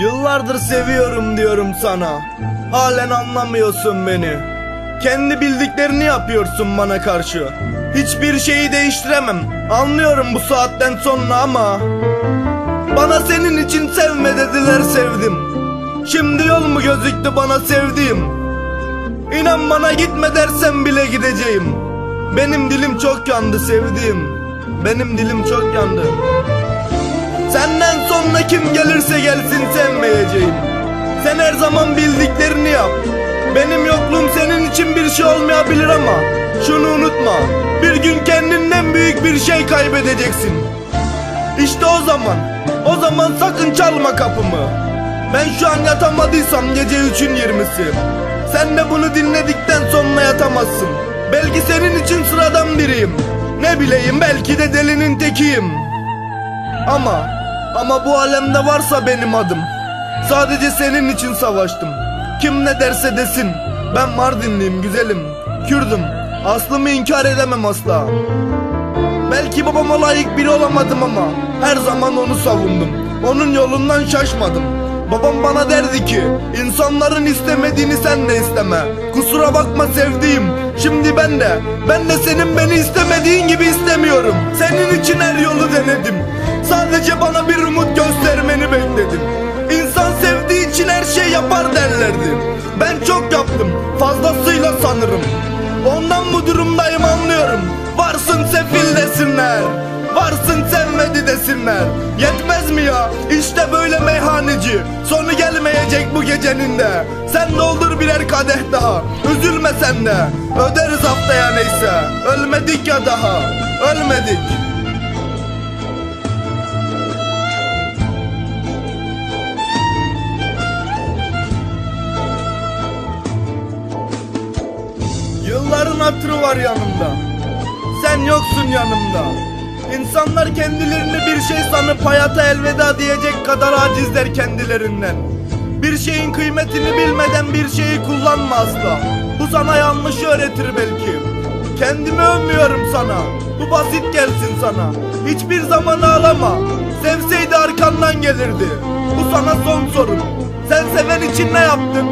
Yıllardır seviyorum diyorum sana. Halen anlamıyorsun beni. Kendi bildiklerini yapıyorsun bana karşı. Hiçbir şeyi değiştiremem. Anlıyorum bu saatten sonra ama bana senin için sevme dediler sevdim. Şimdi yol mu gözüktü bana sevdiğim? İnan bana gitme dersem bile gideceğim. Benim dilim çok yandı sevdiğim. Benim dilim çok yandı. Senden sonra kim gelirse gelsin sevmeyeceğim. Sen her zaman bildiklerini yap. Benim yokluğum senin için bir şey olmayabilir ama şunu unutma. Bir gün kendinden büyük bir şey kaybedeceksin. İşte o zaman, o zaman sakın çalma kapımı. Ben şu an yatamadıysam gece üçün yirmisi. Sen de bunu dinledikten sonra yatamazsın. Belki senin için sıradan biriyim. Ne bileyim belki de delinin tekiyim. Ama, ama bu alemde varsa benim adım. Sadece senin için savaştım. Kim ne derse desin. Ben Mardinliyim güzelim. Kürdüm. Aslımı inkar edemem asla. Belki babama layık biri olamadım ama her zaman onu savundum. Onun yolundan şaşmadım. Babam bana derdi ki insanların istemediğini sen de isteme. Kusura bakma sevdiğim. Şimdi ben de ben de senin beni istemediğin gibi istemiyorum. Senin için her yolu denedim. Sadece bana bir umut göstermeni bekledim. İnsan sevdiği için her şey yapar derlerdi. Ben çok yaptım. Fazlasıyla sanırım. Ondan bu durumdayım anlıyorum. Varsın sefil desinler. Varsın sevmedi desinler. Yetmez mi ya? İşte böyle meyhaneci. Sonu gelmeyecek bu gecenin de. Sen doldur birer kadeh daha. Üzülme sen de. Öderiz haftaya neyse. Ölmedik ya daha. Ölmedik. Yılların hatırı var yanımda. Sen yoksun yanımda. İnsanlar kendilerini bir şey sanıp hayata elveda diyecek kadar acizler kendilerinden. Bir şeyin kıymetini bilmeden bir şeyi kullanma asla. Bu sana yanlış öğretir belki. Kendimi övmüyorum sana. Bu basit gelsin sana. Hiçbir zaman ağlama. Sevseydi arkandan gelirdi. Bu sana son sorum. Sen seven için ne yaptın?